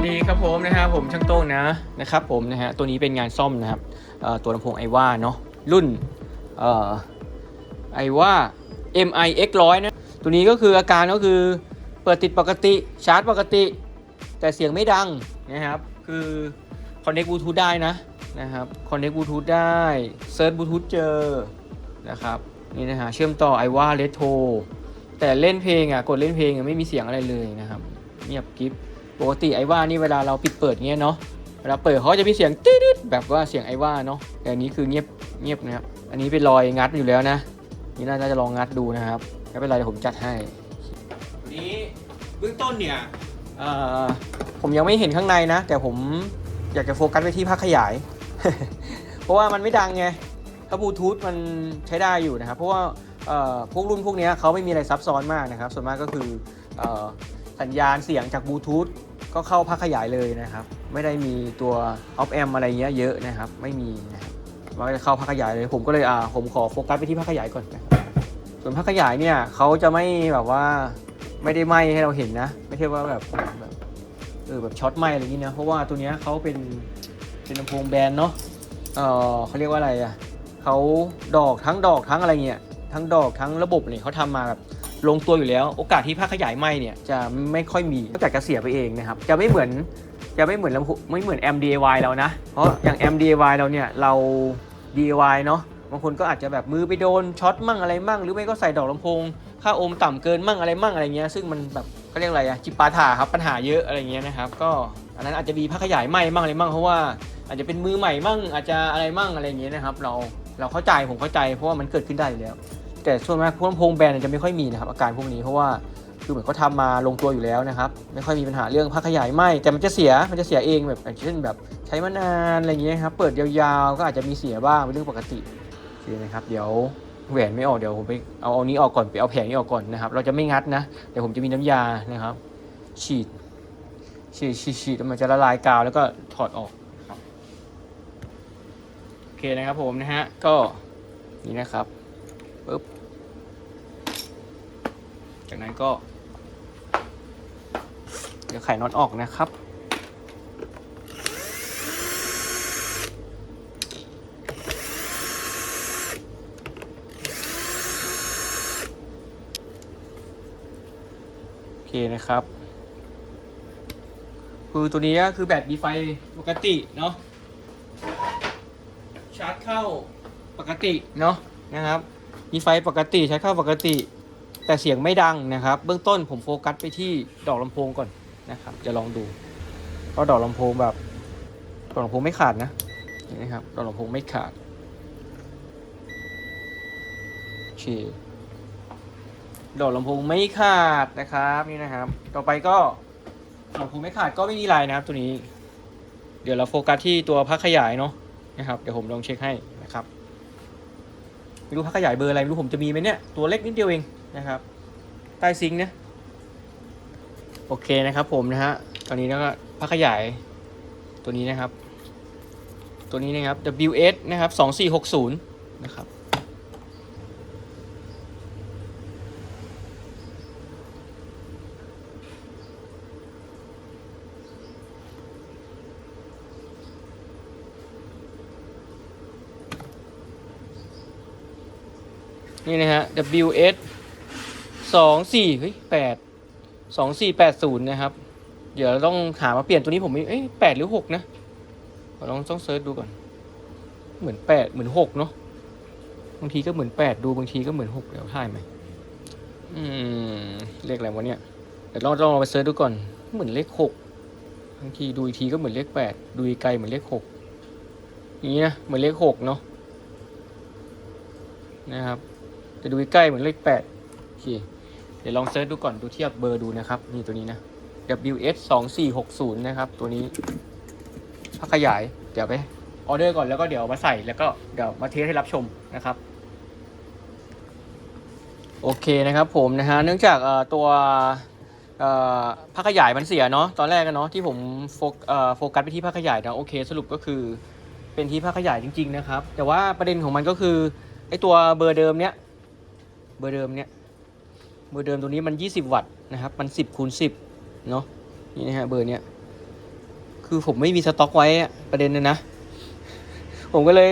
วัสดีครับผมนะฮะผมช่างโต้งนะนะครับผมนะฮะตัวนี้เป็นงานซ่อมนะครับตัวลำโพงไอว่าเนาะรุ่นไอว่า MI X 100นะตัวนี้ก็คืออาการก็คือเปิดติดปกติชาร์จปกติ แต่เสียงไม่ดังนะครับคือคอนเน c t บลูทูธได้นะนะครับคอนเน c t บลูทูธได้เซิร์ชบลูทูธเจอนะครับนี่นะฮะเชื่อมต่อไอว่าเลโทแต่เล่นเพลงอะกดเล่นเพลงไม่มีเสียงอะไรเลยนะครับเงียบกิฟ ปกติไอว่านี่เวลาเราปิดเปิดเงี้ยเนาะเวลาเปิดเขาจะมีเสียงตืดๆแบบว่าเสียงไอว่าเนาะแต่อันนี้คือเงียบเงียบนะครับอันนี้เป็นรอยงัดอยู่แล้วนะ นี่น่าจะลองงัดดูนะครับไม่เป็นไรเดี๋ยวผมจัดให้วันนี้เบื้องต้นเนี่ยเอ่อผมยังไม่เห็นข้างในนะ แต่ผมอยากจะโฟกัสไปที่ภาคขยาย เพราะว่ามันไม่ดังไงถ้าบลูทูธมันใช้ได้อยู่นะครับ เพราะว่าเอ่อพวกรุ่นพวกเนี้ยเขาไม่มีอะไรซับซ้อนมากนะครับ ส่วนมากก็คือเอ่อสัญญาณเสียงจากบลูทูธ ก็เข้าภาคขยายเลยนะครับ ไม่ได้มีตัวออฟแอมอะไรเงี้ยเยอะนะครับ ไม่มีนะครับเข้าภาคขยายเลย ผมก็เลยอ่าผมขอโฟกัสไปที่ภาคขยายก่อนนะครับส่วนภาคขยายเนี่ยเขาจะไม่แบบว่าไม่ได้ไหมให้เราเห็นนะ ไม่ใช่ว่าแบบแบบเออแบบช็อตไหมอะไรอย่างนี้นะเพราะว่าตัวเนี้ยเขาเป็นเป็นลำโพงแบนเนาะเออเขาเรียกว่าอะไรอะเขาดอกทั้งดอกทั้งอะไรเงี้ยทั้งดอกทั้งระบบเนี่ยเขาทำมาแบบ ลงตัวอยู่แล้ว โอกาสที่ภาคขยายไหมเนี่ยจะไม่ค่อยมีนอกจากจะเสียไปเองนะครับ จะไม่เหมือนจะไม่เหมือนลำโพงไม่เหมือน M DIY เรานะ เพราะอย่าง M DIY เราเนี่ยเรา DIY เนาะบางคนก็อาจจะแบบมือไปโดนช็อตมั่งอะไรมั่งหรือไม่ก็ใส่ดอกลำโพงค่าโอห์มต่ำเกินมั่งอะไรมั่งอะไรเงี้ยซึ่งมันแบบเขาเรียกอะไรอะจิปาถาครับปัญหาเยอะอะไรเงี้ยนะครับก็อันนั้นอาจจะมีภาคขยายไหมมั่งอะไรมั่งเพราะว่าอาจจะเป็นมือใหม่มั่งอาจจะอะไรมั่งอะไรเงี้ยนะครับ เราเราเข้าใจผมเข้าใจเพราะว่ามันเกิดขึ้นได้อยู่แล้ว แต่ส่วนมากพวกลำโพงแบรนด์เนี่ยจะไม่ค่อยมีนะครับอาการพวกนี้เพราะว่าคือเหมือนเขาทำมาลงตัวอยู่แล้วนะครับ ไม่ค่อยมีปัญหาเรื่องภาคขยายไหมแต่มันจะเสียมันจะเสียเองแบบอย่างเช่นแบบใช้มานานอะไรอย่างเงี้ยครับเปิดยาวๆก็อาจจะมีเสียบ้างเป็นเรื่องปกติโอเคนะครับ เดี๋ยวแหวนไม่ออกเดี๋ยวผมไปเอาเอานี้ออกก่อนไปเอาแผงนี้ออกก่อนนะครับ เราจะไม่งัดนะเดี๋ยวผมจะมีน้ำยานะครับ ฉีด ฉีดฉีดฉีดมันจะละลายกาวแล้วก็ถอดออกโอเคนะครับผมนะฮะก็นี่นะครับ ปึ๊บ จากนั้นก็เดี๋ยวไขน็อตออกนะครับ โอเคนะครับ คือตัวนี้ก็คือแบตมีไฟปกติเนาะ ชาร์จเข้าปกติเนาะนะครับ มีไฟปกติใช้เข้าปกติ แต่เสียงไม่ดังนะครับ เบื้องต้นผมโฟกัสไปที่ดอกลำโพงก่อนนะครับ จะลองดูเพราะดอกลำโพงแบบดอกลำโพงไม่ขาดนะนี่นะครับดอกลำโพงไม่ขาดโอเคดอกลำโพงไม่ขาดนะครับนี่นะครับ ต่อไปก็ดอกลำโพงไม่ขาดก็ไม่มีอะไรนะครับตัวนี้ เดี๋ยวเราโฟกัสที่ตัวพักขยายเนาะนะครับ เดี๋ยวผมลองเช็คให้ ไม่รู้พักขยายเบอร์อะไรไม่รู้ผมจะมีไหมเนี่ยตัวเล็กนิดเดียวเองนะครับใต้ซิงค์เนี่ยโอเคนะครับผมนะฮะตอนนี้แล้วก็พักขยายตัวนี้นะครับ ตัวนี้นะครับ WS นะครับ2460 นะครับ นี่นะฮะ WS สองสี่เฮ้ยแปดสองสี่แปดศูนย์นะครับ เดี๋ยวเราต้องหามาเปลี่ยนตัวนี้ผมม่เอ้ยแปดหรือหกนะลองต้องเซิร์ชดูก่อน เหมือนแปดเหมือนหกเนาะบางทีก็เหมือนแปดดูบางทีก็เหมือนหกเดี๋ยวถ่ายไหมอืมเลขอะไรวะเนี่ยเดี๋ยวลองลองไปเซิร์ชดูก่อน เหมือนเลขหกบางทีดูอีกทีก็เหมือนเลขแปดดูไกลเหมือนเลขหกอย่างนี้นะ เหมือนเลขหกเนาะนะครับ แต่ดูใกล้เหมือนเลขแปดโอเค เดี๋ยวลองเซิร์ชดูก่อนดูเทียบเบอร์ดูนะครับ นี่ตัวนี้นะ WS 2 4 6 0นะครับ ตัวนี้พักขยาย เดี๋ยวไปออเดอร์ก่อนแล้วก็เดี๋ยวมาใส่แล้วก็เดี๋ยวมาเทสให้รับชมนะครับ โอเคนะครับผมนะฮะเนื่องจากตัวพักขยายมันเสียเนาะตอนแรกกันเนาะที่ผมโฟโฟกัสไปที่พักขยายนะโอเค สรุปก็คือเป็นที่พักขยายจริง ๆ นะครับ แต่ว่าประเด็นของมันก็คือไอตัวเบอร์เดิมเนี้ย เบอร์เดิมเนี้ยเบอร์เดิมตัวนี้มัน 20 วัตต์นะครับ มัน 10คูณ10เนาะนี่นะฮะเบอร์เนี้ยคือผมไม่มีสต็อกไว้อะประเด็นเลยนะ ผมก็เลย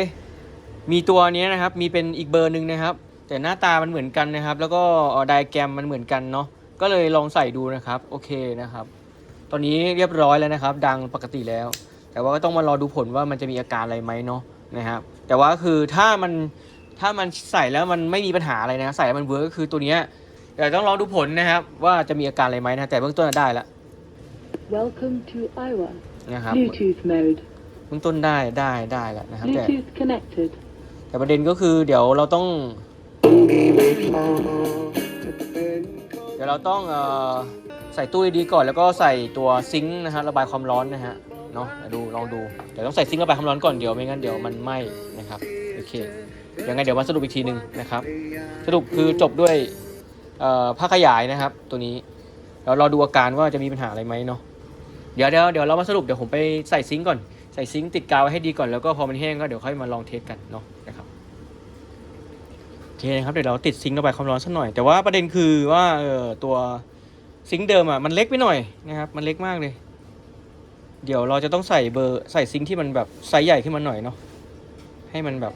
มีตัวนี้นะครับ มีเป็นอีกเบอร์หนึ่งนะครับ แต่หน้าตามันเหมือนกันนะครับ แล้วก็ไดแกรมมันเหมือนกันเนาะก็เลยลองใส่ดูนะครับ โอเคนะครับ ตอนนี้เรียบร้อยแล้วนะครับ ดังปกติแล้ว แต่ว่าก็ต้องมารอดูผลว่ามันจะมีอาการอะไรไหมเนาะนะครับแต่ว่าคือถ้ามัน ถ้ามันใส่แล้วมันไม่มีปัญหาอะไรนะ ใส่แล้วมันเวิร์กก็คือตัวเนี้ยเดี๋ยวต้องลองดูผลนะครับ ว่าจะมีอาการอะไรไหมนะ แต่เบื้องต้นได้แล้ว Welcome to Iowa. นะครับ Bluetooth mode. เบื้องต้นได้ได้ได้แล้วนะครับแต่ Bluetooth connected. แต่ประเด็นก็คือเดี๋ยวเราต้อง เดี๋ยวเราต้องเอ่อใส่ตู้ดีๆก่อนแล้วก็ใส่ตัวซิงค์นะฮะระบายความร้อนนะฮะเนาะเดี๋ยวดูลองดูเดี๋ยวต้องใส่ซิงค์ระบายความร้อนก่อนเดี๋ยวไม่งั้นเดี๋ยวมันไหม้นะครับโอเค ยังไงเดี๋ยวมาสรุปอีกทีหนึ่งนะครับ สรุปคือจบด้วยผ้าขยายนะครับ ตัวนี้เรารอดูอาการว่าจะมีปัญหาอะไรไหมเนาะเดี๋ยวเดี๋ยวเดี๋ยวเรามาสรุปเดี๋ยวผมไปใส่ซิงก่อนใส่ซิงติดกาวให้ดีก่อนแล้วก็พอมันแห้งก็เดี๋ยวค่อยมาลองเทสกันเนาะนะครับโอเคนะครับเดี๋ยวเราติดซิงค์ระบายความร้อนสักหน่อย แต่ว่าประเด็นคือว่าเออตัวซิงค์เดิมอะมันเล็กไปหน่อยนะครับ มันเล็กมากเลย เดี๋ยวเราจะต้องใส่เบอร์ใส่ซิงค์ที่มันแบบไซส์ใหญ่ขึ้นมาหน่อยเนาะให้มันแบบ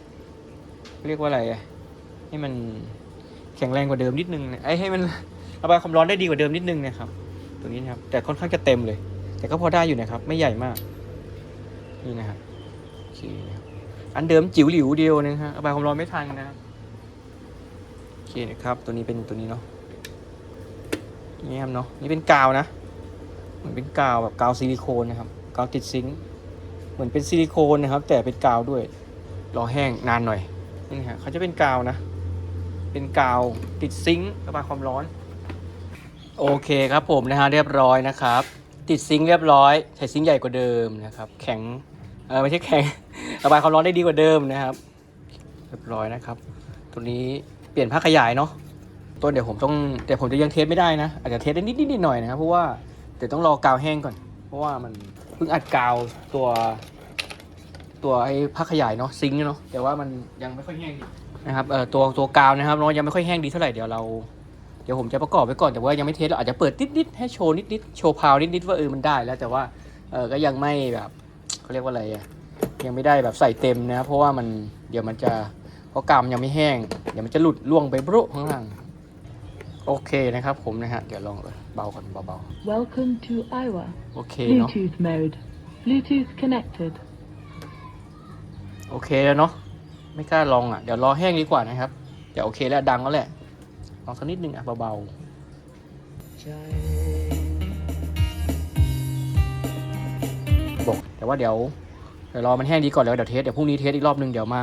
เรียกว่าอะไรอะให้มันแข็งแรงกว่าเดิมนิดนึงนะไอ้ให้มันระบายความร้อนได้ดีกว่าเดิมนิดนึงนะครับ ตัวนี้นะครับ แต่ค่อนข้างจะเต็มเลย แต่ก็พอได้อยู่นะครับ ไม่ใหญ่มาก นี่นะครับโอเคนะครับอันเดิมจิ๋วหลิวเดียวนะฮะระบายความร้อนไม่ทันนะครับโอเคนะครับ ตัวนี้เป็นตัวนี้เนาะนี่ครับเนาะนี่เป็นกาวนะเหมือนเป็นกาวแบบกาวซิลิโคนนะครับกาวติดซิงค์เหมือนเป็นซิลิโคนนะครับ แต่เป็นกาวด้วยรอแห้งนานหน่อย นี่ฮะเขาจะเป็นกาวนะ เป็นกาวติดซิงค์ระบายความร้อน โอเคครับผมนะฮะเรียบร้อยนะครับ ติดซิงค์เรียบร้อยใส่ซิงค์ใหญ่กว่าเดิมนะครับ แข็งเออไม่ใช่แข็ง ระบายความร้อนได้ดีกว่าเดิมนะครับ เรียบร้อยนะครับ ตัวนี้เปลี่ยนผ้าขยายเนาะต้นเดี๋ยวผมต้องแต่ผมจะยังเทสไม่ได้นะ อาจจะเทสได้นิดนิดหน่อยนะครับเพราะว่าเดี๋ยวต้องรอกาวแห้งก่อน เพราะว่ามันเพิ่งอัดกาวตัว ตัวไอ้ผ้าขยายเนาะซิงค์เนาะแต่ว่ามันยังไม่ค่อยแห้งดีนะครับเอ่อตัวตัวกาวนะครับเนาะยังไม่ค่อยแห้งดีเท่าไหร่เดี๋ยวเราเดี๋ยวผมจะประกอบไว้ก่อนแต่ว่ายังไม่เทสเราอาจจะเปิดนิดๆให้โชว์นิดๆโชว์พาวนิดๆว่าเออมันได้แล้วแต่ว่าเออก็ยังไม่แบบเขาเรียกว่าอะไรอะยังไม่ได้แบบใส่เต็มนะครับเพราะว่ามันเดี๋ยวมันจะเพราะกาวมนยังไม่แห้งเดี๋ยวมันจะหลุดล่วงไปบรุข้างล่างโอเคนะครับผมนะฮะเดี๋ยวลองเบาก่อนเบา Welcome to Iowa. ๆโอเคเนาะ Bluetooth mode. Bluetooth connected. โอเคแล้วเนาะไม่กล้าลองอะเดี๋ยวรอแห้งดีกว่านะครับเดี๋ยวโอเคแล้วดังแล้วแหละลองสักนิดนึงอะเบาๆบอกแต่ว่าเดี๋ยวเดี๋ยวรอมันแห้งดีก่อนแล้วเดี๋ยวเทสเดี๋ยวพรุ่งนี้เทสอีกรอบนึงเดี๋ยวมา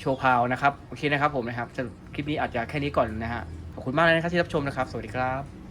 โชว์พาวนะครับ โอเคนะครับผมนะครับสรุปคลิปนี้อาจจะแค่นี้ก่อนนะฮะขอบคุณมากเลยนะครับที่รับชมนะครับ สวัสดีครับ